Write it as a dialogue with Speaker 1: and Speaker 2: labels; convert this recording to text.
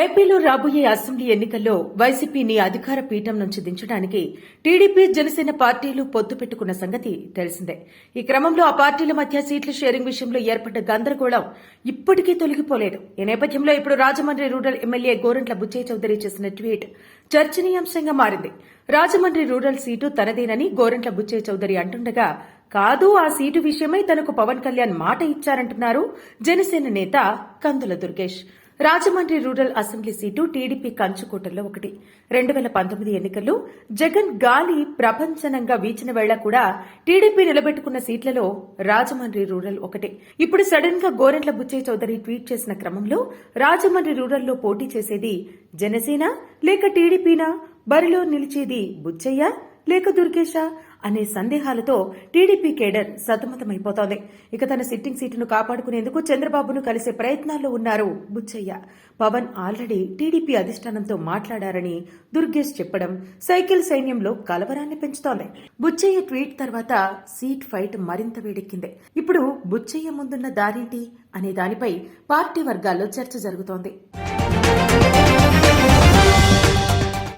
Speaker 1: ఏపీలో రాబోయే అసెంబ్లీ ఎన్నికల్లో వైసీపీని అధికార పీఠం నుంచి దించడానికి టీడీపీ జనసేన పార్టీలు పొత్తు పెట్టుకున్న సంగతి తెలిసిందే. ఈ క్రమంలో ఆ పార్టీల మధ్య సీట్ల షేరింగ్ విషయంలో ఏర్పడ్డ గందరగోళం ఇప్పటికీ తొలగిపోలేదు. ఈ నేపథ్యంలో ఇప్పుడు రాజమండ్రి రూరల్ ఎమ్మెల్యే గోరంట్ల బుచ్చయ్య చౌదరి చేసిన ట్వీట్ చర్చనీయాంశంగా మారింది. రాజమండ్రి రూరల్ సీటు తనదేనని గోరంట్ల బుచ్చయ్య చౌదరి అంటుండగా కాదు ఆ సీటు విషయమై తనకు పవన్ కళ్యాణ్ మాట ఇచ్చారంటున్నారు జనసేన నేత Kandula Durgesh. Rajahmundry rural assembly seat TDP కంచుకోటల్లో ఒకటి. రెండు వేల పంతొమ్మిది ఎన్నికల్లో జగన్ గాలి ప్రపంచనంగా వీచిన వేళ కూడా టీడీపీ నిలబెట్టుకున్న సీట్లలో రాజమండ్రి రూరల్ ఒకటే. ఇప్పుడు సడన్గా గోరెంట్ల బుచ్చయ్య చౌదరి ట్వీట్ చేసిన క్రమంలో రాజమండ్రి రూరల్లో పోటీ చేసేది జనసేన లేక టీడీపీనా? బరిలో నిలిచేది బుచ్చయ్య? లేక దుర్గేశా అనే సందేహాలతో టీడీపీ కేడర్ సతమతమైపోతోంది. ఇక తన సిట్టింగ్ సీటును కాపాడుకునేందుకు చంద్రబాబును కలిసే ప్రయత్నాల్లో ఉన్నారు బుచ్చయ్య. పవన్ ఆల్రెడీ టీడీపీ అధిష్టానంతో మాట్లాడారని దుర్గేష్ చెప్పడం సైకిల్ సైన్యంలో కలవరాన్ని పెంచుతోంది. బుచ్చయ్య ట్వీట్ తర్వాత సీట్ ఫైట్ మరింత వేడెక్కింది. ఇప్పుడు బుచ్చయ్య ముందున్న దారేంటి అనే దానిపై పార్టీ వర్గాల్లో చర్చ జరుగుతోంది.